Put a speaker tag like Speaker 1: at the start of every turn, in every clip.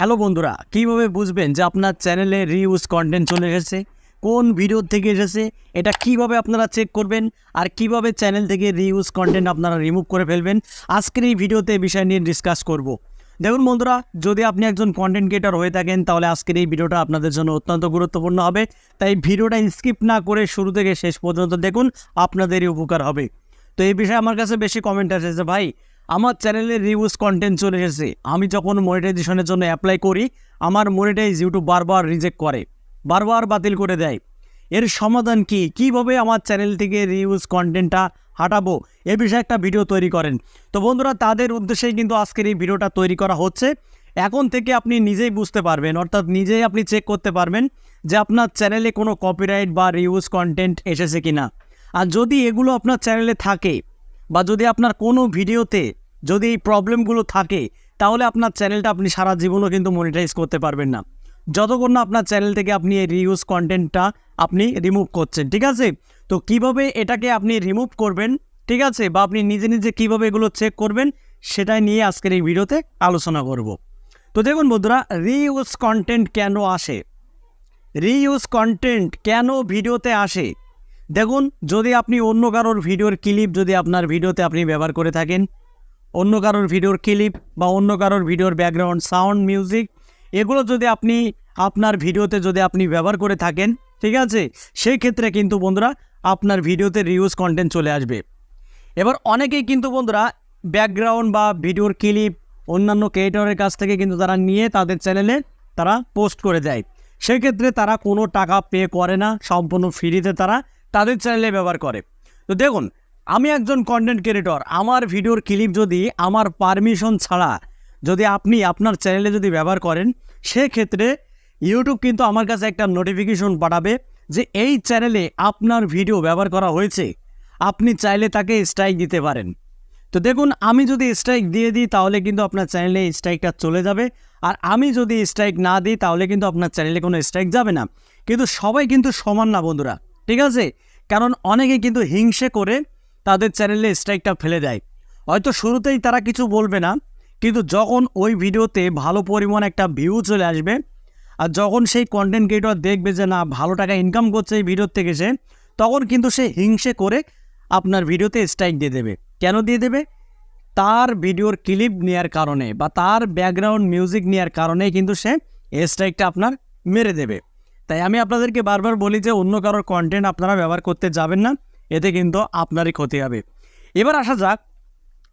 Speaker 1: Hello বন্ধুরা, কীভাবে বুঝবেন যে আপনার চ্যানেলে রিউজ কন্টেন্ট চলে এসেছে? কোন ভিডিও থেকে এসেছে? এটা কীভাবে আপনারা চেক করবেন? আর কীভাবে চ্যানেল থেকে রিউজ কন্টেন্ট আপনারা রিমুভ করে ফেলবেন? আজকের এই ভিডিওতে বিষয় নিয়ে ডিসকাস করব। দেখুন বন্ধুরা, যদি আপনি একজন কন্টেন্ট ক্রিয়েটর হয়ে থাকেন, তাহলে আজকের এই ভিডিওটা আপনাদের জন্য অত্যন্ত গুরুত্বপূর্ণ হবে। তাই ভিডিওটা স্কিপ না করে শুরু থেকে শেষ পর্যন্ত দেখুন, আপনাদেরই উপকার হবে। তো এই বিষয়ে আমার কাছে বেশি কমেন্ট আসে যে, ভাই আমার চ্যানেলে রিউজ কন্টেন্ট চলে এসেছে। আমি যখন মনিটাইজেশনের জন্য অ্যাপ্লাই করি, আমার মনিটাইজ ইউটিউব বারবার রিজেক্ট করে, বারবার বাতিল করে দেয়। এর সমাধান কি? কীভাবে আমার চ্যানেল থেকে রিউজ কন্টেন্টটা হাঁটাবো? এ বিষয়ে একটা ভিডিও তৈরি করেন। তো বন্ধুরা, তাদের উদ্দেশ্যেই কিন্তু আজকের এই ভিডিওটা তৈরি করা হচ্ছে। এখন থেকে আপনি নিজেই বুঝতে পারবেন, অর্থাৎ নিজেই আপনি চেক করতে পারবেন যে আপনার চ্যানেলে কোনো কপিরাইট বা রিউজ কন্টেন্ট এসেছে কিনা। আর যদি এগুলো আপনার চ্যানেলে থাকে বা যদি আপনার কোনো ভিডিওতে যদি এই প্রবলেমগুলো থাকে, তাহলে আপনার চ্যানেলটা আপনি সারা জীবনও কিন্তু মনিটাইজ করতে পারবেন না। যতক্ষণ না আপনার চ্যানেল থেকে আপনি এই রিউজ কন্টেন্টটা আপনি রিমুভ করছেন, ঠিক আছে? তো কীভাবে এটাকে আপনি রিমুভ করবেন, ঠিক আছে? বা আপনি নিজে নিজে কীভাবে এগুলো চেক করবেন, সেটাই নিয়ে আজকের এই ভিডিওতে আলোচনা করব। তো দেখুন বন্ধুরা রিউজ কন্টেন্ট কেন আসে? রিউজ কন্টেন্ট কেন ভিডিওতে আসে? দেখুন, যদি আপনি অন্য কারোর ভিডিওর ক্লিপ যদি আপনার ভিডিওতে আপনি ব্যবহার করে থাকেন অন্য কারোর ভিডিওর ক্লিপ বা অন্য কারোর ভিডিওর ব্যাকগ্রাউন্ড সাউন্ড মিউজিক এগুলো যদি আপনি আপনার ভিডিওতে যদি আপনি ব্যবহার করে থাকেন, ঠিক আছে? সেই ক্ষেত্রে কিন্তু বন্ধুরা আপনার ভিডিওতে রিউজ কন্টেন্ট চলে আসবে। এবার অনেকেই কিন্তু বন্ধুরা ব্যাকগ্রাউন্ড বা ভিডিওর ক্লিপ অন্যান্য ক্রিয়েটরের কাছ থেকে কিন্তু তারা নিয়ে তাদের চ্যানেলে তারা পোস্ট করে দেয়। সেক্ষেত্রে তারা কোনো টাকা পে করে না, সম্পূর্ণ ফ্রিতে তারা তাদের চ্যানেলে ব্যবহার করে। তো দেখুন আমি একজন কন্টেন্ট ক্রিয়েটর আমার ভিডিওর ক্লিপ যদি আমার পারমিশন ছাড়া যদি আপনি আপনার চ্যানেলে যদি ব্যবহার করেন, সেক্ষেত্রে ইউটিউব কিন্তু আমার কাছে একটা নোটিফিকেশন পাঠাবে যে এই চ্যানেলে আপনার ভিডিও ব্যবহার করা হয়েছে। আপনি চাইলে তাকে স্ট্রাইক দিতে পারেন। তো দেখুন, আমি যদি স্ট্রাইক দিয়ে দিই, তাহলে কিন্তু আপনার চ্যানেলে স্ট্রাইকটা চলে যাবে। আর আমি যদি স্ট্রাইক না দিই, তাহলে কিন্তু আপনার চ্যানেলে কোনো স্ট্রাইক যাবে না। কিন্তু সবাই কিন্তু সমান না, বন্ধুরা। ঠিক আছে? কারণ অনেকে কিন্তু হিংসে করে তাদের চ্যানেলে স্ট্রাইকটা ফেলে দেয়। হয়তো শুরুতেই তারা কিছু বলবে না, কিন্তু যখন ওই ভিডিওতে ভালো পরিমাণ একটা ভিউ চলে আসবে, আর যখন সেই কন্টেন্ট ক্রিয়েটর দেখবে যে না, ভালো টাকা ইনকাম করছে এই ভিডিওর থেকে সে, তখন কিন্তু সে হিংসে করে আপনার ভিডিওতে স্ট্রাইক দিয়ে দেবে। কেন দিয়ে দেবে? তার ভিডিওর ক্লিপ নেওয়ার কারণে বা তার ব্যাকগ্রাউন্ড মিউজিক নেওয়ার কারণে কিন্তু সে স্ট্রাইকটা আপনার মেরে দেবে। তাই আমি আপনাদেরকে বারবার বলি যে, অন্য কারোর কন্টেন্ট আপনারা ব্যবহার করতে যাবেন না। এতে কিন্তু আপনারই ক্ষতি হবে। এবার আসা যাক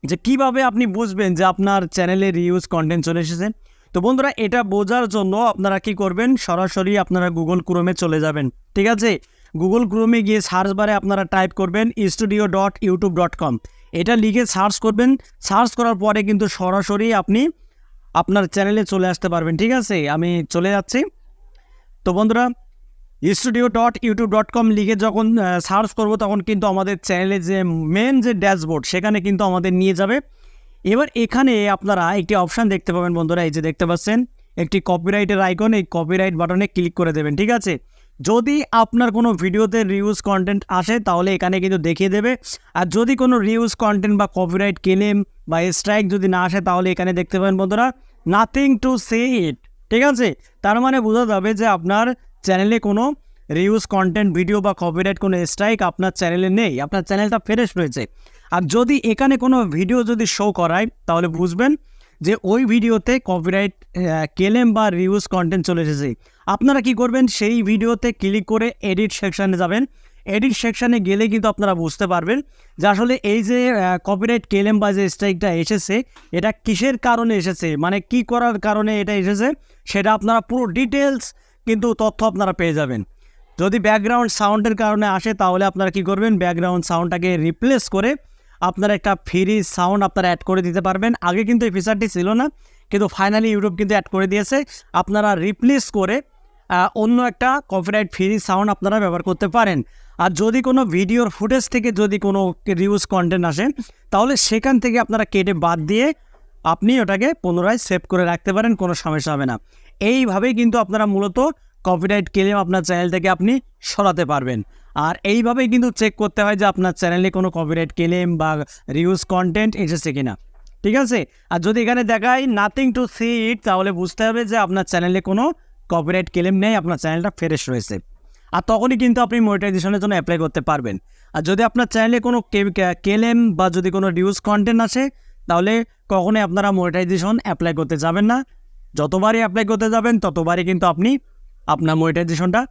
Speaker 1: যে কীভাবে আপনি বুঝবেন যে আপনার চ্যানেলে রিউজ কন্টেন্ট চলে এসেছে। তো বন্ধুরা, এটা বোঝার জন্য আপনারা কি করবেন? সরাসরি আপনারা গুগল ক্রোমে চলে যাবেন। ঠিক আছে? গুগল ক্রোমে গিয়ে সার্চ বারে আপনারা টাইপ করবেন studio dot YouTube dot com এটা লিখে সার্চ করবেন। সার্চ করার পরে কিন্তু সরাসরি আপনি আপনার চ্যানেলে চলে আসতে পারবেন। ঠিক আছে? আমি চলে যাচ্ছি। তো বন্ধুরা studio dot YouTube dot com লিখে যখন সার্চ করব, তখন কিন্তু আমাদের চ্যানেলে যে মেন যে ড্যাশবোর্ড, সেখানে কিন্তু আমাদের নিয়ে যাবে। এবার এখানে আপনারা একটি অপশান দেখতে পাবেন বন্ধুরা, এই যে দেখতে পাচ্ছেন, একটি কপিরাইটের আইকন এই কপিরাইট বাটনে ক্লিক করে দেবেন, ঠিক আছে? যদি আপনার কোনো ভিডিওতে রিউজ কন্টেন্ট আসে, তাহলে এখানে কিন্তু দেখিয়ে দেবে। আর যদি কোনো রিউজ কন্টেন্ট বা কপিরাইট ক্লেম বা স্ট্রাইক যদি না আসে, তাহলে এখানে দেখতে পাবেন বন্ধুরা নাথিং টু সে ইট ঠিক আছে? তার মানে বোঝা যাবে যে আপনার চ্যানেলে কোনো রিউজ কন্টেন্ট ভিডিও বা কপিরাইট কোনো স্ট্রাইক আপনার চ্যানেলে নেই, আপনার চ্যানেলটা ফ্রেশ রয়েছে। আর যদি এখানে কোনো ভিডিও যদি শো করায়, তাহলে বুঝবেন যে ওই ভিডিওতে কপিরাইট কেলেম বা রিউজ কন্টেন্ট চলে এসেছে। আপনারা কি করবেন, সেই ভিডিওতে ক্লিক করে এডিট সেকশানে যাবেন। এডিট সেকশানে গেলে কিন্তু আপনারা বুঝতে পারবেন যে আসলে এই যে কপিরাইট কেলেম বা যে স্ট্রাইকটা এসেছে, এটা কিসের কারণে এসেছে? মানে কি করার কারণে এটা এসেছে? সেটা আপনারা পুরো ডিটেলস কিন্তু তথ্য আপনারা পেয়ে যাবেন। যদি ব্যাকগ্রাউন্ড সাউন্ডের কারণে আসে, তাহলে আপনারা কি করবেন? ব্যাকগ্রাউন্ড সাউন্ডটাকে রিপ্লেস করে আপনারা একটা ফ্রি সাউন্ড আপনারা অ্যাড করে দিতে পারবেন। আগে কিন্তু এই ফিচারটি ছিল না, কিন্তু ফাইনালি ইউটিউব কিন্তু অ্যাড করে দিয়েছে। আপনারা রিপ্লেস করে অন্য একটা কপিরাইট ফ্রি সাউন্ড আপনারা ব্যবহার করতে পারেন। আর যদি কোনো ভিডিওর ফুটেজ থেকে যদি কোনো রিউজ কন্টেন্ট আসে, তাহলে সেখান থেকে আপনারা কেটে বাদ দিয়ে আপনি ওটাকে পুনরায় সেভ করে রাখতে পারেন, কোনো সমস্যা হবে না। এইভাবেই কিন্তু আপনারা মূলত কপিরাইট ক্লেম আপনার চ্যানেল থেকে আপনি সরাতে পারবেন। আর এইভাবেই কিন্তু চেক করতে হয় যে আপনার চ্যানেলে কোনো কপিরাইট ক্লেম বা রিউজ কন্টেন্ট এসেছে কিনা। ঠিক আছে? আর যদি এখানে দেখায় নাথিং টু সি ইট তাহলে বুঝতে হবে যে আপনার চ্যানেলে কোনো কপিরাইট ক্লেম নেই, আপনার চ্যানেলটা ফ্রেশ রয়েছে। আর তখনই কিন্তু আপনি মনিটাইজেশনের জন্য অ্যাপ্লাই করতে পারবেন। আর যদি আপনার চ্যানেলে কোনো কেলেম বা যদি কোনো রিউজ কন্টেন্ট আসে তাহলে কখনোই আপনারা মনিটাইজেশন অ্যাপ্লাই করতে যাবেন না। যতবারই অ্যাপ্লাই করতে যাবেন, ততবারই কিন্তু আপনি আপনার মনিটাইজেশনটা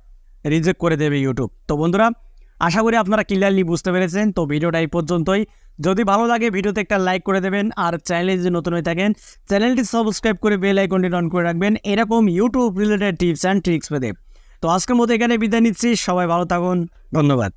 Speaker 1: রিজেক্ট করে দেবে ইউটিউব তো বন্ধুরা, আশা করি আপনারা ক্লিয়ারলি বুঝতে পেরেছেন। তো ভিডিওটা এই পর্যন্তই। যদি ভালো লাগে ভিডিওতে একটা লাইক করে দেবেন আর চ্যানেলে যদি নতুন হয়ে থাকেন চ্যানেলটি সাবস্ক্রাইব করে বেল আইকনটি অন করে রাখবেন। এরকম YouTube related tips and tricks পেতে। তো আজকের মতো এখানে বিদায় নিচ্ছি। সবাই ভালো থাকুন। ধন্যবাদ।